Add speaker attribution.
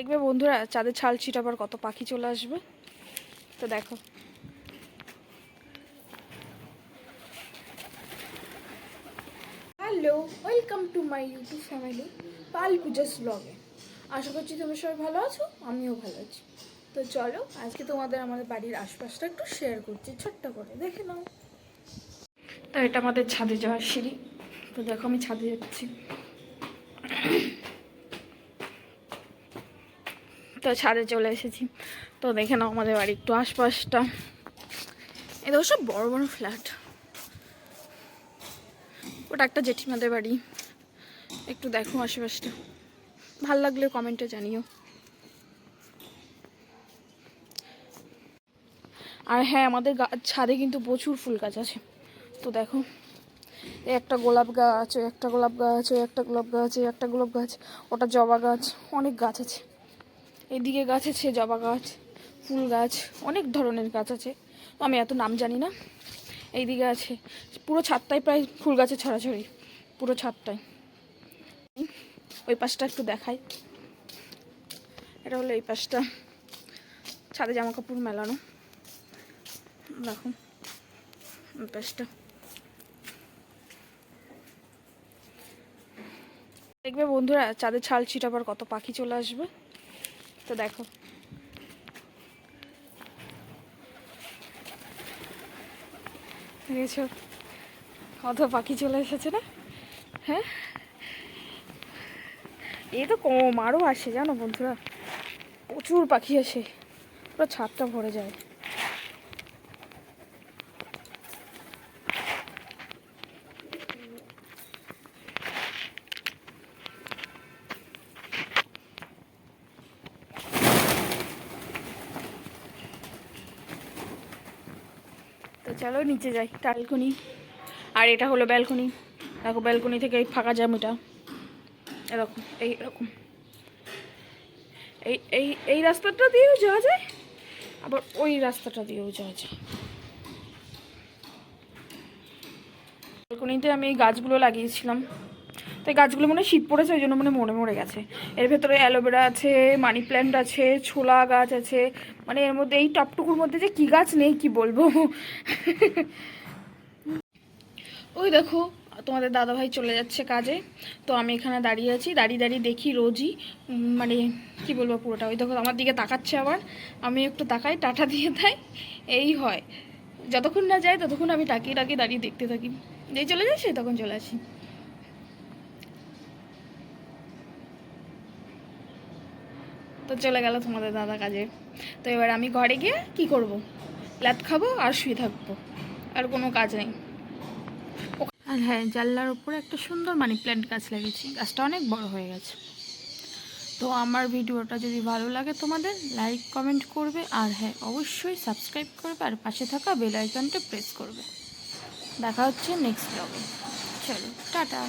Speaker 1: দেখবে বন্ধুরা চাঁদের ছাল ছিটাবার কত পাখি চলে আসবে। তো দেখো। Hello welcome to my YouTube family Pal Pujas ব্লগে আশা করছি তোমরা সবাই ভালো আছো আমিও ভালো আছি। তো চলো আজকে তোমাদের আমাদের বাড়ির আশপাশটা একটু শেয়ার করছি ছোট্ট করে দেখে নাও। তো এটা আমাদের ছাদে যাওয়ার সিঁড়ি। তো দেখো আমি ছাদে যাচ্ছি। তো ছাদে চলে এসেছি। তো দেখে নাও আমাদের বাড়ি একটু আশপাশটা। এ দেখো সব বড় বড় ফ্ল্যাট। ওটা একটা জেঠিমাদের বাড়ি। একটু দেখো আশেপাশটা। ভালো লাগলে কমেন্টে জানিও। আর হ্যাঁ আমাদের ছাদে কিন্তু প্রচুর ফুল গাছ আছে। তো দেখো একটা গোলাপ গাছ ওই একটা গোলাপ গাছ ওই একটা গোলাপ গাছ, এই একটা গোলাপ গাছ, ওটা জবা গাছ, অনেক গাছ আছে। এদিকে গাছ আছে, জবা গাছ, ফুল গাছ, অনেক ধরনের গাছ আছে। আমি এত নাম জানি না। এইদিকে আছে, পুরো ছাদটাই প্রায় ফুল গাছে ছড়াছড়ি, পুরো ছাদটাই। ওই পাশটা একটু দেখাই। এটা হলো এই পাশটা, ছাদে জামা কাপড় মেলানো। দেখো, ওই পাশটা। দেখবে বন্ধুরা চাঁদের ছাল ছিটাবার কত পাখি চলে আসবে। তো দেখো। দেখেছ? কত পাখি চলে এসেছে না? হ্যাঁ? এ তো কম আরও আসে জানো বন্ধুরা। প্রচুর পাখি আসে। পুরো ছাদটা ভরে যায়। তো চলো নিচে যাই ব্যালকনি আর এটা হলো ব্যালকনি। দেখো, ব্যালকনি থেকে এই ফাঁকা জামিটা। এরকম, এই এরকম। এই এই এই রাস্তাটা দিয়েও যাওয়া যায়, আবার ওই রাস্তাটা দিয়েও যাওয়া যায়। ব্যালকনিতে আমি এই গাছগুলো লাগিয়েছিলাম। তো গাছগুলো মনে শীত পড়েছে, ওই জন্য মনে মরে মরে গেছে। এর ভেতরে অ্যালোভেরা আছে, মানি প্ল্যান্ট আছে, ছোলা গাছ আছে মানে এর মধ্যে এই টপটুকুর মধ্যে যে কী গাছ নেই, কি বলব? ওই দেখো, তোমাদের দাদাভাই চলে যাচ্ছে কাজে। তো আমি এখানে দাঁড়িয়ে আছি, দাঁড়িয়ে দাঁড়িয়ে দেখি রোজই মানে কি বলব পুরোটা। ওই দেখো, আমার দিকে তাকাচ্ছে আবার আমি একটু তাকাই, টাটা দিয়ে দেয়, এই হয়। যতক্ষণ না যায়, ততক্ষণ আমি তাকিয়ে তাকিয়ে দাঁড়িয়ে দেখতে থাকি। যেই চলে যায় সে তখন চলে আসি। তো চলে গেল তোমাদের দাদা কাজে। তো এবার আমি ঘরে গিয়ে কি করব? ল্যাদ খাব আর শুয়ে থাকব, আর কোনো কাজ নেই। আর হ্যাঁ জানলার উপরে একটা সুন্দর মানি প্ল্যান্ট গাছ লাগিয়েছি। গাছটা অনেক বড় হয়ে গেছে। তো আমার ভিডিওটা যদি ভালো লাগে তোমাদের, লাইক, কমেন্ট করবে, আর হ্যাঁ অবশ্যই সাবস্ক্রাইব করবে, আর পাশে থাকা বেল আইকনটা প্রেস করবে। দেখা হচ্ছে নেক্সট ব্লগে। চলো, টাটা।